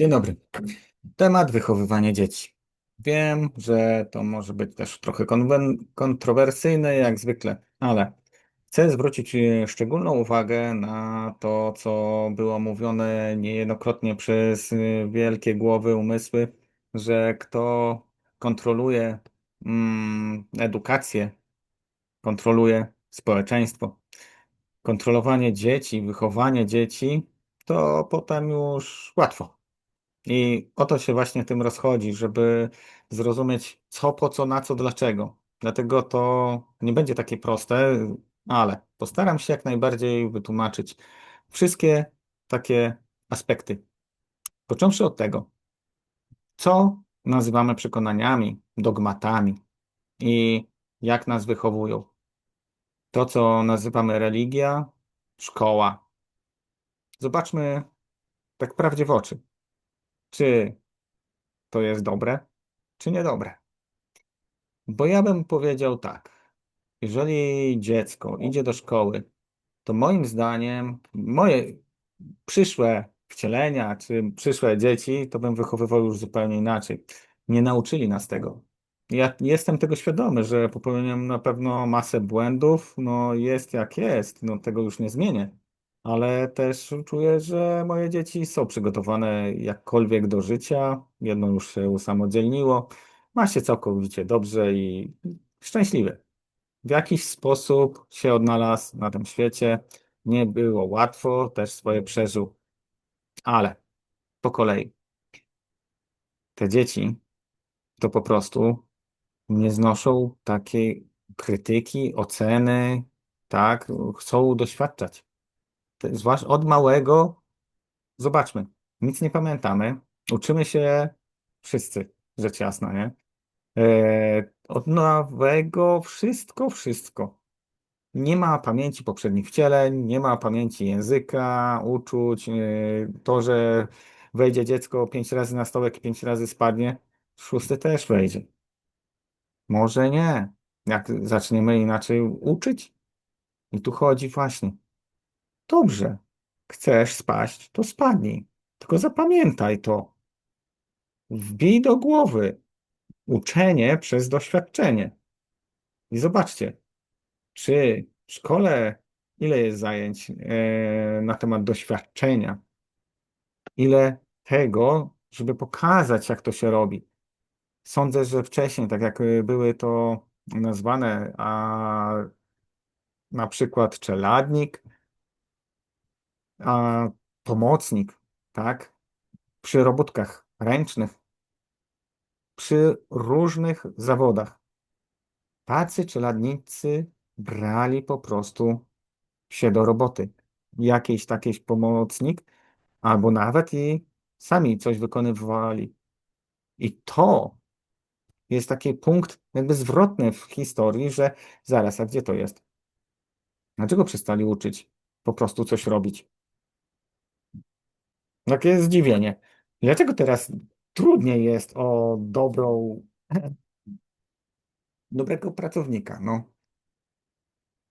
Dzień dobry. Temat wychowywanie dzieci. Wiem, że to może być też trochę kontrowersyjne, jak zwykle, ale chcę zwrócić e, szczególną uwagę na to, co było mówione niejednokrotnie przez e, wielkie głowy, umysły, że kto kontroluje mm, edukację, kontroluje społeczeństwo. Kontrolowanie dzieci, wychowanie dzieci, to potem już łatwo. I o to się właśnie tym rozchodzi, żeby zrozumieć co, po co, na co, dlaczego. Dlatego to nie będzie takie proste, ale postaram się jak najbardziej wytłumaczyć wszystkie takie aspekty. Począwszy od tego, co nazywamy przekonaniami, dogmatami i jak nas wychowują. To, co nazywamy religia, szkoła. Zobaczmy tak prawdzie w oczy. Czy to jest dobre, czy niedobre? Bo ja bym powiedział tak. Jeżeli dziecko idzie do szkoły, to moim zdaniem moje przyszłe wcielenia, czy przyszłe dzieci, to bym wychowywał już zupełnie inaczej. Nie nauczyli nas tego. Ja jestem tego świadomy, że popełniam na pewno masę błędów, no jest jak jest, no tego już nie zmienię ale też czuję, że moje dzieci są przygotowane jakkolwiek do życia. Jedno już się usamodzielniło, ma się całkowicie dobrze i szczęśliwe. W jakiś sposób się odnalazł na tym świecie. Nie było łatwo, też swoje przeżył, ale po kolei. Te dzieci to po prostu nie znoszą takiej krytyki, oceny, tak? Chcą doświadczać zwłaszcza od małego, zobaczmy, nic nie pamiętamy, uczymy się wszyscy, rzecz jasna, nie? E, od małego wszystko, wszystko. Nie ma pamięci poprzednich wcieleń, nie ma pamięci języka, uczuć, e, to, że wejdzie dziecko pięć razy na stołek i pięć razy spadnie, szósty też wejdzie. Może nie. Jak zaczniemy inaczej uczyć? I tu chodzi właśnie Dobrze, chcesz spaść, to spadnij. Tylko zapamiętaj to. Wbij do głowy uczenie przez doświadczenie. I zobaczcie, czy w szkole ile jest zajęć e, na temat doświadczenia, ile tego, żeby pokazać, jak to się robi. Sądzę, że wcześniej, tak jak były to nazwane, a na przykład czeladnik, a, pomocnik, tak? Przy robótkach ręcznych, przy różnych zawodach. Tacy czeladnicy brali po prostu się do roboty. Jakiś taki pomocnik, albo nawet i sami coś wykonywali. I to jest taki punkt jakby zwrotny w historii, że zaraz, a gdzie to jest? Dlaczego przestali uczyć po prostu coś robić? Takie zdziwienie. Dlaczego teraz trudniej jest o dobrą, dobrego pracownika? No.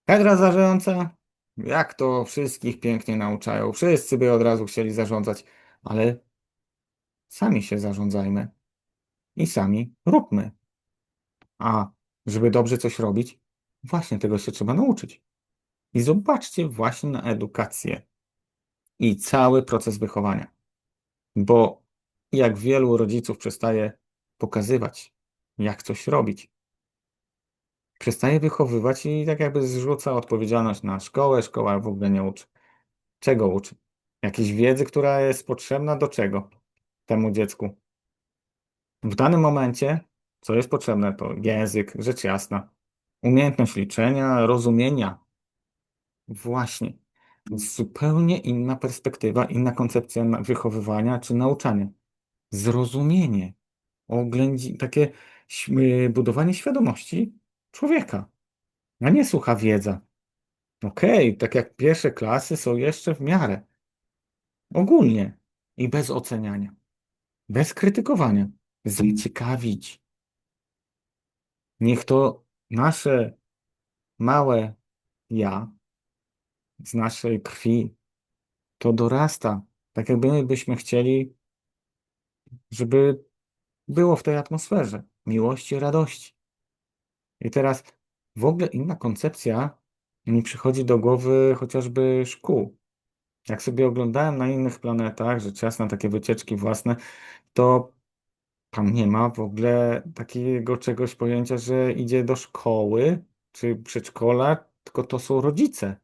Kadra zarządza, jak to wszystkich pięknie nauczają. Wszyscy by od razu chcieli zarządzać, ale sami się zarządzajmy i sami róbmy. A żeby dobrze coś robić, właśnie tego się trzeba nauczyć. I zobaczcie właśnie na edukację i cały proces wychowania. Bo jak wielu rodziców przestaje pokazywać, jak coś robić, przestaje wychowywać i tak jakby zrzuca odpowiedzialność na szkołę, szkoła w ogóle nie uczy. Czego uczy? Jakiejś wiedzy, która jest potrzebna do czego temu dziecku? W danym momencie, co jest potrzebne, to język, rzecz jasna, umiejętność liczenia, rozumienia. Właśnie zupełnie inna perspektywa, inna koncepcja wychowywania czy nauczania. Zrozumienie, oględzi, takie budowanie świadomości człowieka, a nie sucha wiedza. Okej, okay, tak jak pierwsze klasy są jeszcze w miarę. Ogólnie i bez oceniania, bez krytykowania, zaciekawić. Niech to nasze małe ja z naszej krwi, to dorasta. Tak jakby byśmy chcieli żeby było w tej atmosferze miłości, radości. I teraz w ogóle inna koncepcja mi przychodzi do głowy chociażby szkół. Jak sobie oglądałem na innych planetach, rzecz jasna, takie wycieczki własne, to tam nie ma w ogóle takiego czegoś pojęcia, że idzie do szkoły czy przedszkola, tylko to są rodzice.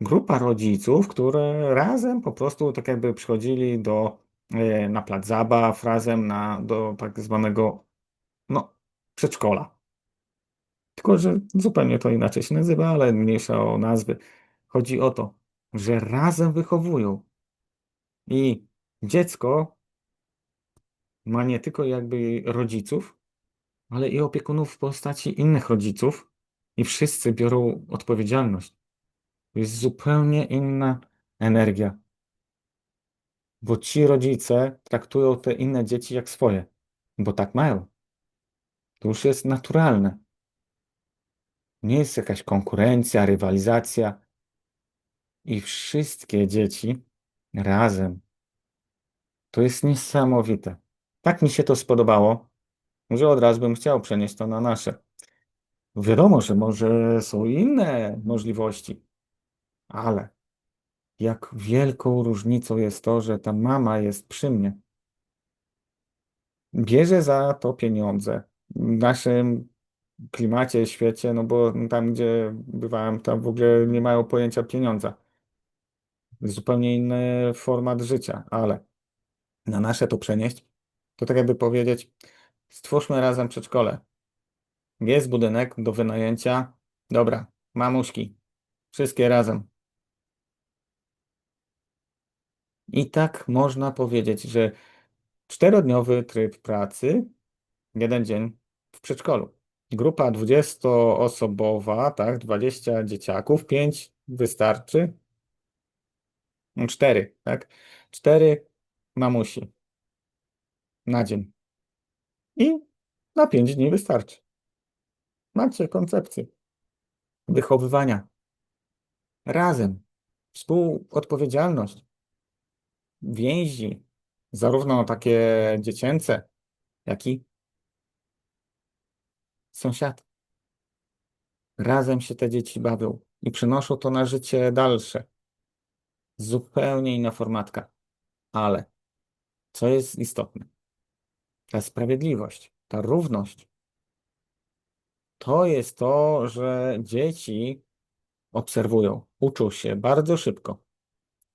Grupa rodziców, które razem po prostu tak jakby przychodzili do, e, na plac zabaw, razem na, do tak zwanego no, przedszkola. Tylko, że zupełnie to inaczej się nazywa, ale mniejsza o nazwy. Chodzi o to, że razem wychowują. I dziecko ma nie tylko jakby rodziców, ale i opiekunów w postaci innych rodziców i wszyscy biorą odpowiedzialność. Jest zupełnie inna energia. Bo ci rodzice traktują te inne dzieci jak swoje, bo tak mają. To już jest naturalne. Nie jest jakaś konkurencja, rywalizacja. I wszystkie dzieci razem. To jest niesamowite. Tak mi się to spodobało, że od razu bym chciał przenieść to na nasze. Wiadomo, że może są inne możliwości, ale jak wielką różnicą jest to, że ta mama jest przy mnie. Bierze za to pieniądze. W naszym klimacie, świecie, no bo tam, gdzie bywałem, tam w ogóle nie mają pojęcia pieniądza. Zupełnie inny format życia, ale na nasze to przenieść, to tak jakby powiedzieć, stwórzmy razem przedszkole. Jest budynek do wynajęcia. Dobra, mamuśki, wszystkie razem. I tak można powiedzieć, że czterodniowy tryb pracy, jeden dzień w przedszkolu. Grupa 20-osobowa, tak, 20 dzieciaków, 5 wystarczy. No, cztery, tak? Cztery mamusi na dzień. I na 5 dni wystarczy. Macie koncepcję wychowywania. Razem. Współodpowiedzialność. Więzi, zarówno takie dziecięce, jak i sąsiad. Razem się te dzieci bawią i przynoszą to na życie dalsze. Zupełnie inna formatka. Ale co jest istotne? Ta sprawiedliwość, ta równość. To jest to, że dzieci obserwują, uczą się bardzo szybko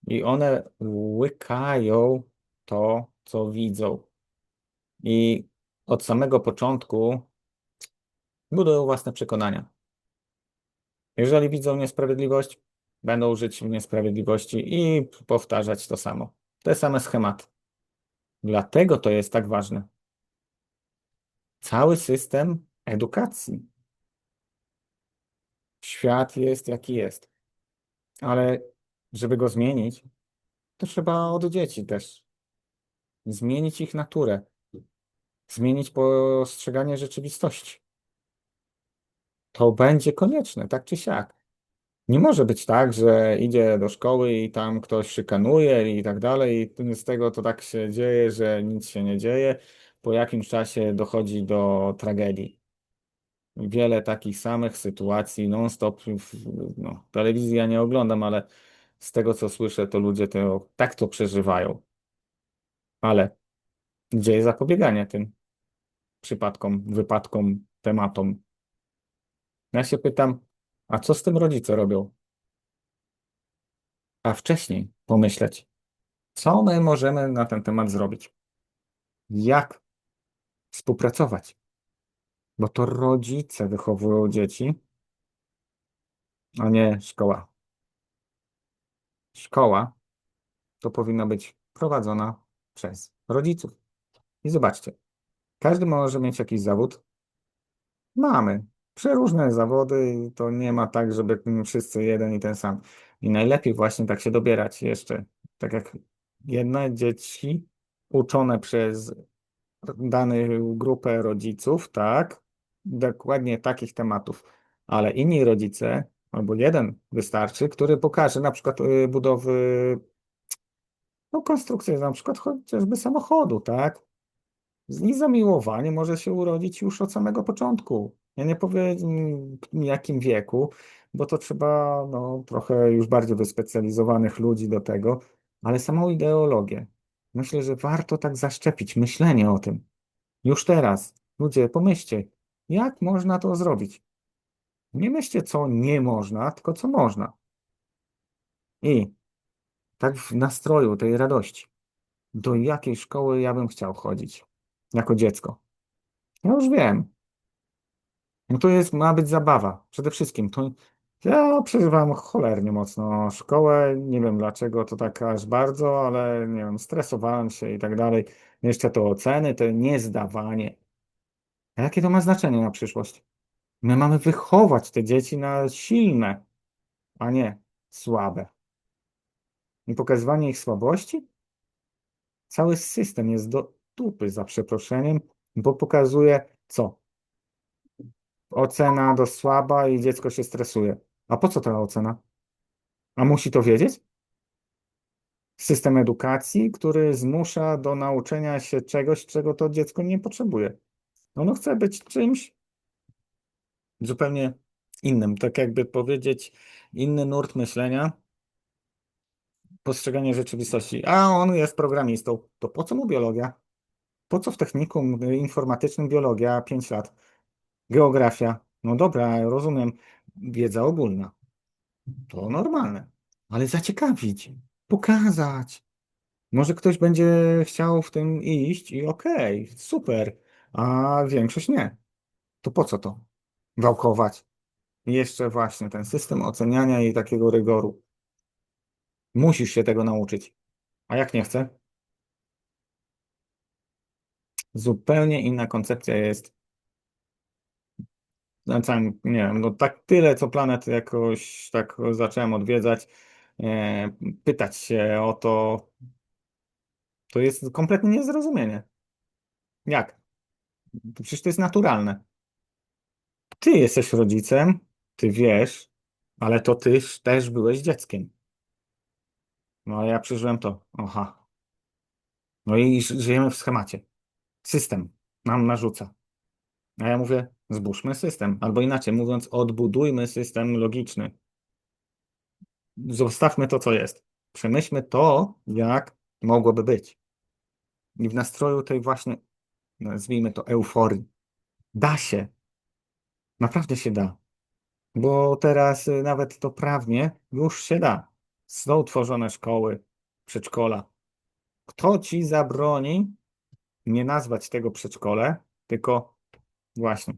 i one łykają to, co widzą. I od samego początku budują własne przekonania. Jeżeli widzą niesprawiedliwość, będą żyć w niesprawiedliwości i powtarzać to samo. Te same schematy. Dlatego to jest tak ważne. Cały system edukacji. Świat jest jaki jest. Ale żeby go zmienić, to trzeba od dzieci też. Zmienić ich naturę. Zmienić postrzeganie rzeczywistości to będzie konieczne, tak czy siak. Nie może być tak, że idzie do szkoły i tam ktoś szykanuje i tak dalej, i z tego to tak się dzieje, że nic się nie dzieje. Po jakimś czasie dochodzi do tragedii. Wiele takich samych sytuacji non-stop. No, telewizji ja nie oglądam, ale z tego co słyszę, to ludzie to, tak to przeżywają. Ale gdzie jest zapobieganie tym przypadkom, wypadkom, tematom? Ja się pytam, a co z tym rodzice robią? A wcześniej pomyśleć, co my możemy na ten temat zrobić? Jak współpracować? Bo to rodzice wychowują dzieci, a nie szkoła. Szkoła to powinna być prowadzona przez rodziców. I zobaczcie, każdy może mieć jakiś zawód. Mamy przeróżne zawody i to nie ma tak, żeby wszyscy jeden i ten sam. I najlepiej właśnie tak się dobierać jeszcze. Tak jak jedne dzieci uczone przez daną grupę rodziców, tak, dokładnie takich tematów, ale inni rodzice, albo jeden wystarczy, który pokaże na przykład y, budowy, no konstrukcję na przykład chociażby samochodu, tak, I zamiłowanie może się urodzić już od samego początku. Ja nie powiem jakim wieku, bo to trzeba no, trochę już bardziej wyspecjalizowanych ludzi do tego, ale samą ideologię. Myślę, że warto tak zaszczepić myślenie o tym. Już teraz. Ludzie, pomyślcie, jak można to zrobić? Nie myślcie, co nie można, tylko co można. I tak w nastroju tej radości, do jakiej szkoły ja bym chciał chodzić jako dziecko? Ja już wiem. No to jest, ma być zabawa. Przede wszystkim. To, ja przeżywam cholernie mocno szkołę. Nie wiem dlaczego to tak aż bardzo, ale nie wiem, stresowałem się i tak dalej. Jeszcze to oceny, to niezdawanie. A jakie to ma znaczenie na przyszłość? My mamy wychować te dzieci na silne, a nie słabe. I pokazywanie ich słabości? Cały system jest do dupy, za przeproszeniem, bo pokazuje co? Ocena do słaba i dziecko się stresuje. A po co ta ocena? A musi to wiedzieć? System edukacji, który zmusza do nauczenia się czegoś, czego to dziecko nie potrzebuje. Ono chce być czymś zupełnie innym. Tak jakby powiedzieć, inny nurt myślenia, postrzeganie rzeczywistości. A on jest programistą. To po co mu biologia? Po co w technikum informatycznym biologia 5 lat? Geografia. No dobra, rozumiem. Wiedza ogólna. To normalne. Ale zaciekawić, pokazać. Może ktoś będzie chciał w tym iść i okej, super, a większość nie. To po co to? Wałkować. Jeszcze właśnie ten system oceniania i takiego rygoru. Musisz się tego nauczyć. A jak nie chcę? Zupełnie inna koncepcja jest na całym, nie wiem, no tak tyle, co planet jakoś tak zacząłem odwiedzać, e, pytać się o to, to jest kompletnie niezrozumienie. Jak? Przecież to jest naturalne. Ty jesteś rodzicem, ty wiesz, ale to ty też byłeś dzieckiem. No a ja przeżyłem to. Aha. No i żyjemy w schemacie. System nam narzuca. A ja mówię, zbóżmy system. Albo inaczej mówiąc, odbudujmy system logiczny. Zostawmy to, co jest. Przemyślmy to, jak mogłoby być. I w nastroju tej właśnie, nazwijmy to euforii. Da się. Naprawdę się da. Bo teraz y, nawet to prawnie już się da. Są tworzone szkoły, przedszkola. Kto ci zabroni nie nazwać tego przedszkole, tylko właśnie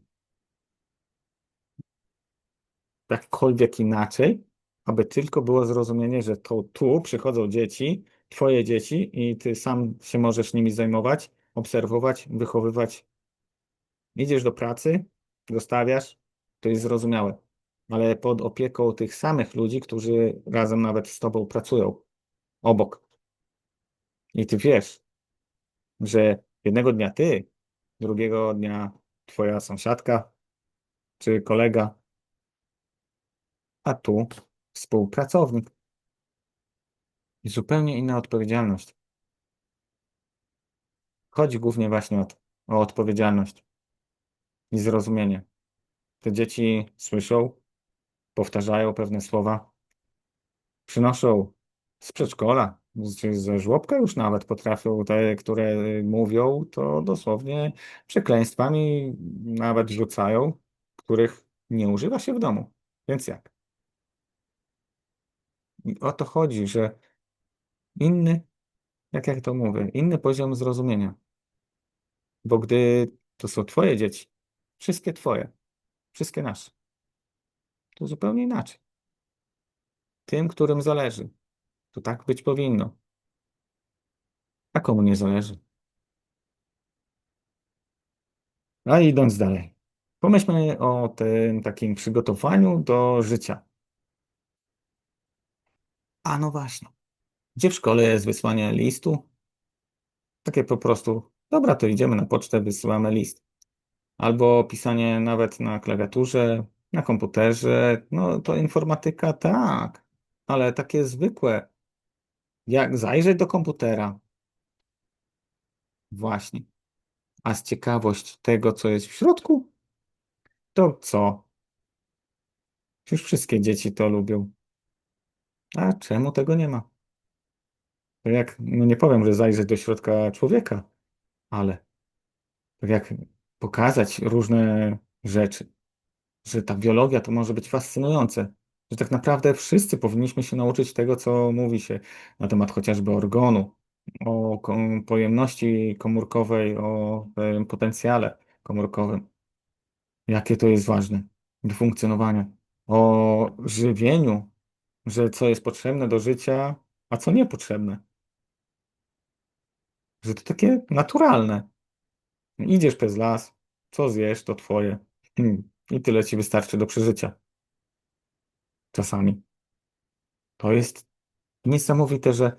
jakkolwiek inaczej, aby tylko było zrozumienie, że to tu przychodzą dzieci, twoje dzieci i ty sam się możesz nimi zajmować, obserwować, wychowywać. Idziesz do pracy, dostawiasz, to jest zrozumiałe, ale pod opieką tych samych ludzi, którzy razem nawet z tobą pracują, obok. I ty wiesz, że jednego dnia ty, drugiego dnia twoja sąsiadka czy kolega, a tu współpracownik. I zupełnie inna odpowiedzialność. Chodzi głównie właśnie o, to, o odpowiedzialność i zrozumienie. Te dzieci słyszą, powtarzają pewne słowa, przynoszą z przedszkola, ze żłobka już nawet potrafią, te, które mówią, to dosłownie przekleństwami nawet rzucają, których nie używa się w domu. Więc jak? I o to chodzi, że inny, jak jak to mówię, inny poziom zrozumienia. Bo gdy to są twoje dzieci, wszystkie twoje, wszystkie nasze, to zupełnie inaczej. Tym, którym zależy. To tak być powinno. A komu nie zależy? A idąc dalej. Pomyślmy o tym takim przygotowaniu do życia. A no właśnie. Gdzie w szkole jest wysłanie listu? Takie po prostu, dobra, to idziemy na pocztę, wysyłamy list. Albo pisanie nawet na klawiaturze, na komputerze. No to informatyka, tak, ale takie zwykłe. Jak zajrzeć do komputera? Właśnie. A z ciekawość tego, co jest w środku, to co? Już wszystkie dzieci to lubią. A czemu tego nie ma? To jak, no nie powiem, że zajrzeć do środka człowieka, ale jak pokazać różne rzeczy, że ta biologia to może być fascynujące, że tak naprawdę wszyscy powinniśmy się nauczyć tego, co mówi się na temat chociażby organu, o pojemności komórkowej, o potencjale komórkowym, jakie to jest ważne do funkcjonowania, o żywieniu, że co jest potrzebne do życia, a co niepotrzebne, że to takie naturalne. Idziesz przez las, co zjesz, to twoje. Hmm. I tyle ci wystarczy do przeżycia. Czasami. To jest niesamowite, że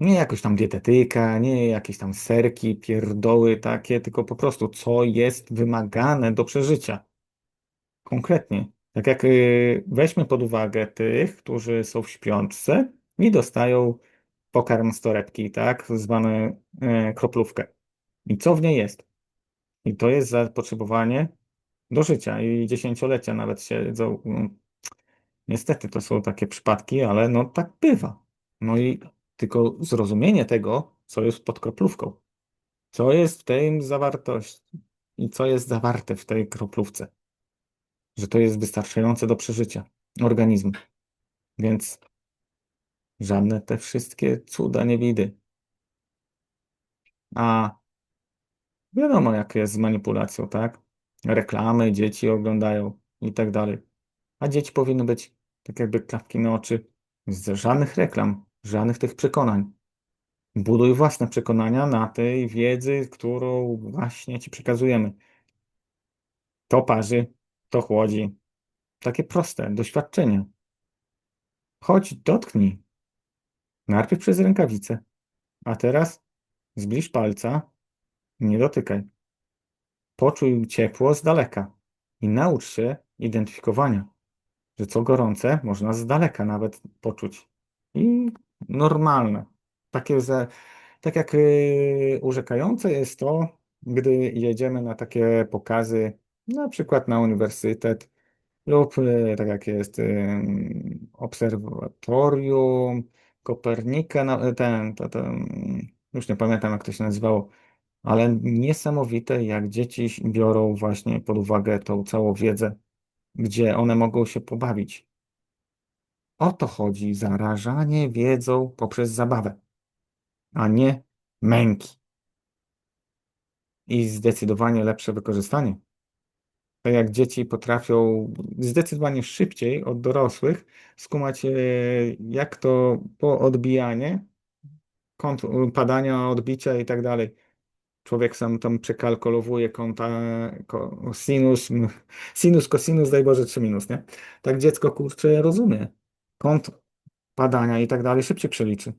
nie jakoś tam dietetyka, nie jakieś tam serki, pierdoły takie, tylko po prostu co jest wymagane do przeżycia. Konkretnie. Tak jak y, weźmy pod uwagę tych, którzy są w śpiączce i dostają pokarm z torebki, tak, zwane y, kroplówkę. I co w niej jest? I to jest zapotrzebowanie do życia i dziesięciolecia nawet siedzą. mm, Niestety to są takie przypadki, ale no tak bywa. No i tylko zrozumienie tego, co jest pod kroplówką, co jest w tej zawartości i co jest zawarte w tej kroplówce, że to jest wystarczające do przeżycia organizmu. Więc żadne te wszystkie cuda nie widy. A wiadomo, jak jest z manipulacją, tak? Reklamy, dzieci oglądają i tak dalej. A dzieci powinny być tak jakby klapki na oczy z żadnych reklam, żadnych tych przekonań. Buduj własne przekonania na tej wiedzy, którą właśnie ci przekazujemy. To parzy, to chłodzi. Takie proste doświadczenie. Chodź, dotknij. Najpierw przez rękawicę, a teraz zbliż palca, nie dotykaj. Poczuj ciepło z daleka i naucz się identyfikowania, że co gorące można z daleka nawet poczuć. I normalne. Takie za, tak jak yy, urzekające jest to, gdy jedziemy na takie pokazy, na przykład na uniwersytet, lub yy, tak jak jest yy, obserwatorium Kopernika, no, ten, to, ten, już nie pamiętam jak to się nazywało, ale niesamowite, jak dzieci biorą właśnie pod uwagę tą całą wiedzę, gdzie one mogą się pobawić. O to chodzi, zarażanie wiedzą poprzez zabawę, a nie męki. I zdecydowanie lepsze wykorzystanie. Tak jak dzieci potrafią zdecydowanie szybciej od dorosłych skumać, e, jak to po odbijanie, padania, odbicia i tak dalej. Człowiek sam tam przekalkulowuje kąta, sinus, sinus, cosinus, daj Boże, 3 minus, nie? Tak dziecko, kurczę, rozumie. Kąt padania i tak dalej szybciej przeliczy.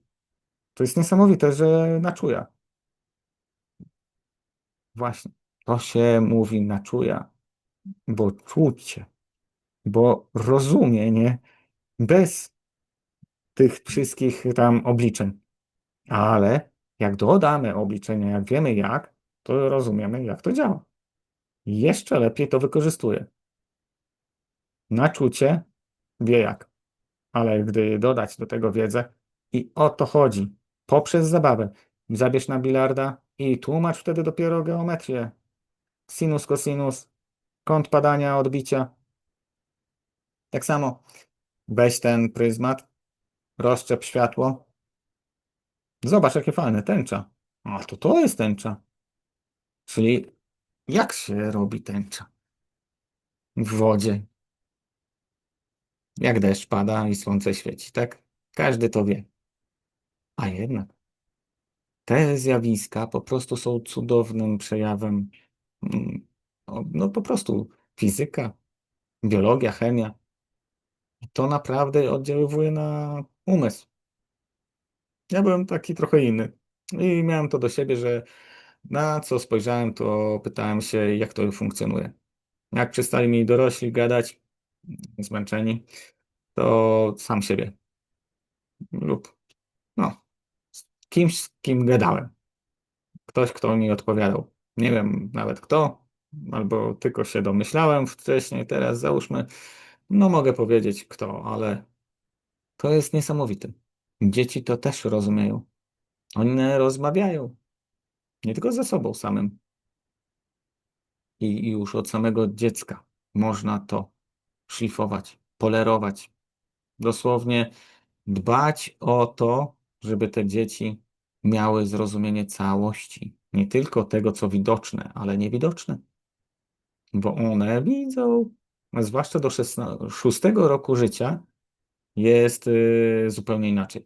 To jest niesamowite, że na czuja. Właśnie. To się mówi na czuja, bo czucie, bo rozumie, nie? Bez tych wszystkich tam obliczeń. Ale jak dodamy obliczenia, jak wiemy jak, to rozumiemy, jak to działa. Jeszcze lepiej to wykorzystuje. Na czucie wie jak. Ale gdy dodać do tego wiedzę, i o to chodzi, poprzez zabawę, zabierz na bilarda i tłumacz wtedy dopiero geometrię. Sinus, cosinus, kąt padania, odbicia. Tak samo weź ten pryzmat, rozczep światło. Zobacz, jakie fajne, tęcza. A to to jest tęcza. Czyli jak się robi tęcza? W wodzie. Jak deszcz pada i słońce świeci, tak? Każdy to wie. A jednak te zjawiska po prostu są cudownym przejawem, mm, no po prostu fizyka, biologia, chemia. To naprawdę oddziaływuje na umysł. Ja byłem taki trochę inny i miałem to do siebie, że na co spojrzałem, to pytałem się, jak to funkcjonuje. Jak przestali mi dorośli gadać, zmęczeni, to sam siebie lub no, kimś, z kim gadałem. ktoś, kto mi odpowiadał. Nie wiem nawet kto, albo tylko się domyślałem wcześniej, teraz załóżmy, no mogę powiedzieć kto, ale to jest niesamowite. Dzieci to też rozumieją. One rozmawiają. Nie tylko ze sobą samym. I już od samego dziecka można to szlifować, polerować. Dosłownie dbać o to, żeby te dzieci miały zrozumienie całości. Nie tylko tego, co widoczne, ale niewidoczne. Bo one widzą, zwłaszcza do 6 roku życia, jest y, zupełnie inaczej.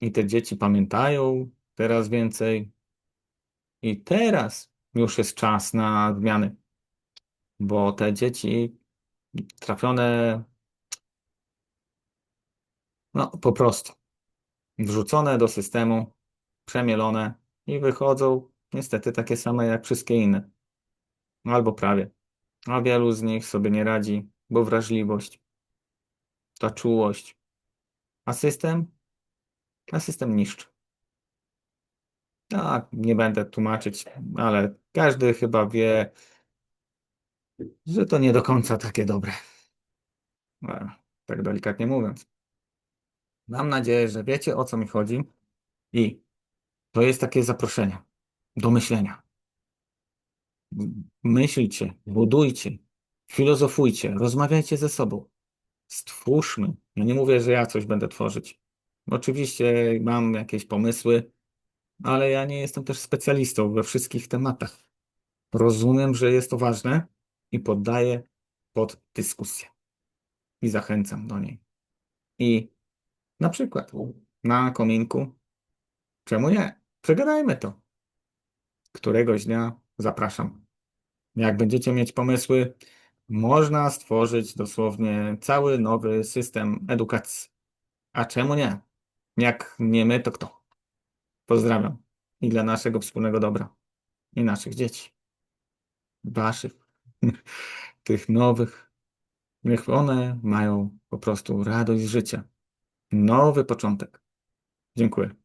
I te dzieci pamiętają teraz więcej. I teraz już jest czas na zmiany, bo te dzieci trafione, no po prostu wrzucone do systemu, przemielone i wychodzą niestety takie same jak wszystkie inne. Albo prawie. A wielu z nich sobie nie radzi, bo wrażliwość, ta czułość. A system? A system niszczy. Tak, nie będę tłumaczyć, ale każdy chyba wie, że to nie do końca takie dobre. Tak delikatnie mówiąc. Mam nadzieję, że wiecie o co mi chodzi i to jest takie zaproszenie do myślenia. Myślcie, budujcie, filozofujcie, rozmawiajcie ze sobą. Stwórzmy. Ja nie mówię, że ja coś będę tworzyć. Oczywiście mam jakieś pomysły, ale ja nie jestem też specjalistą we wszystkich tematach. Rozumiem, że jest to ważne i poddaję pod dyskusję. I zachęcam do niej. I na przykład na kominku, czemu nie? Przegadajmy to. Któregoś dnia zapraszam. Jak będziecie mieć pomysły, można stworzyć dosłownie cały nowy system edukacji. A czemu nie? Jak nie my, to kto? Pozdrawiam. I dla naszego wspólnego dobra. I naszych dzieci. Waszych. Tych nowych. Niech one mają po prostu radość życia. Nowy początek. Dziękuję.